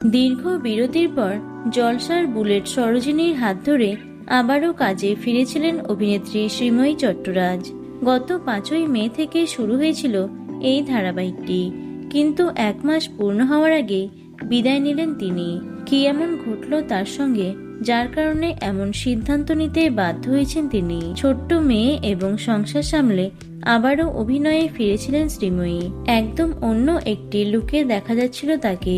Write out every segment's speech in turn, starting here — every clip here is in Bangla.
দীর্ঘ বিরতির পর জলসার বুলেট সরোজিনীর হাত ধরে আবারও কাজে ফিরেছিলেন অভিনেত্রী শ্রীময়ী চট্টরাজ। গত পাঁচই মে থেকে শুরু হয়েছিল এই ধারাবাহিকটি, কিন্তু এক মাস পূর্ণ হওয়ার আগে বিদায় নিলেন তিনি। কি এমন ঘটল তার সঙ্গে, যার কারণে এমন সিদ্ধান্ত নিতে বাধ্য হয়েছেন তিনি। ছোট্ট মেয়ে এবং সংসার সামলে আবারও অভিনয়ে ফিরেছিলেন শ্রীময়ী। একদম অন্য একটি লুকে দেখা যাচ্ছিল তাকে।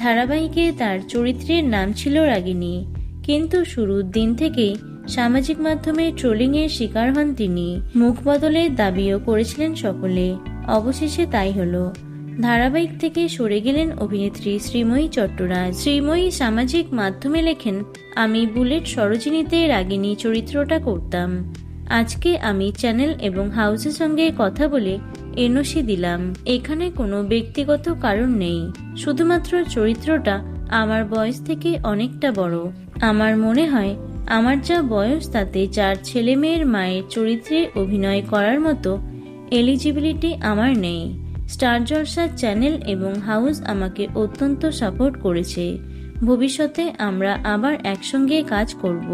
ধারাবাহিকে তার চরিত্রের নাম ছিল রাগিনী কিন্তু শুরুর দিন থেকেই সামাজিক মাধ্যমে ট্রোলিং এর শিকার হন তিনি। মুখ বদলের দাবিও করেছিলেন সকলে। অবশেষে তাই হলো। ধারাবাহিক থেকে সরে গেলেন অভিনেত্রী শ্রীময়ী চট্টরাজ। শ্রীময়ী সামাজিক মাধ্যমে লেখেন, আমি বুলেট সরোজিনীতে রাগিনী চরিত্রটা করতাম। আজকে আমি চ্যানেল এবং হাউসের সঙ্গে কথা বলে এনওসি দিলাম। এখানে কোনো ব্যক্তিগত কারণ নেই। শুধুমাত্র চরিত্রটা আমার বয়স থেকে অনেকটা বড়। আমার মনে হয়, আমার যা বয়স তাতে চার ছেলে মেয়ের মায়ের চরিত্রে অভিনয় করার মতো এলিজিবিলিটি আমার নেই। স্টার জলসার চ্যানেল এবং হাউস আমাকে অত্যন্ত সাপোর্ট করেছে। ভবিষ্যতে আমরা আবার একসঙ্গে কাজ করব।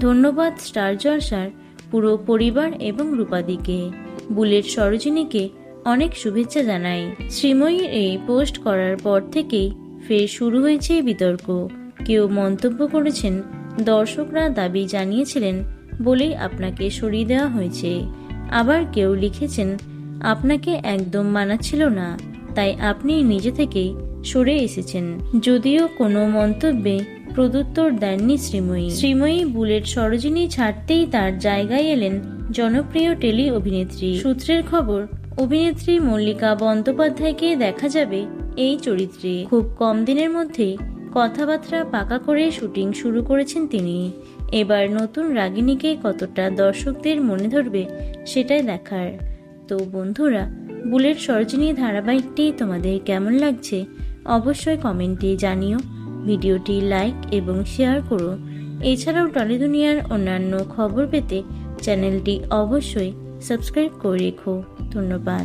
ধন্যবাদ স্টার জলসার পুরো পরিবার এবং রূপাদিকে। বুলেট সরোজিনীকে অনেক শুভেচ্ছা জানাই। শ্রীময়ীর এই পোস্ট করার পর থেকেই ফের শুরু হয়েছে বিতর্ক। কেউ মন্তব্য করেছেন, দর্শকরা দাবি জানিয়েছিলেন বলেই আপনাকে সরিয়ে দেওয়া হয়েছে। আবার কেউ লিখেছেন, আপনাকে একদম মানাচ্ছিল না, তাই আপনি নিজে থেকেই সরে এসেছেন। যদিও কোনো মন্তব্যে প্রদুত্তর দেননি শ্রীময়ী। শ্রীময়ী বুলেট সরোজিনী ছাড়তেই তার জায়গায় এলেন জনপ্রিয় টেলি অভিনেত্রী। সূত্রের খবর, অভিনেত্রী মল্লিকা বন্দ্যোপাধ্যায়কে দেখা যাবে এই চরিত্রে। খুব কম দিনের মধ্যেই কথাবার্তা পাকা করে শুটিং শুরু করেছেন তিনি। এবার নতুন রাগিনীকে কতটা দর্শকদের মনে ধরবে, সেটাই দেখার। তো বন্ধুরা, বুলেট সরোজিনী ধারাবাহিকটি তোমাদের কেমন লাগছে, অবশ্যই কমেন্টে জানিও। ভিডিওটি লাইক এবং শেয়ার করো। এছাড়াও টলি দুনিয়ার অন্যান্য খবর পেতে চ্যানেলটি অবশ্যই সাবস্ক্রাইব করে রেখো। ধন্যবাদ।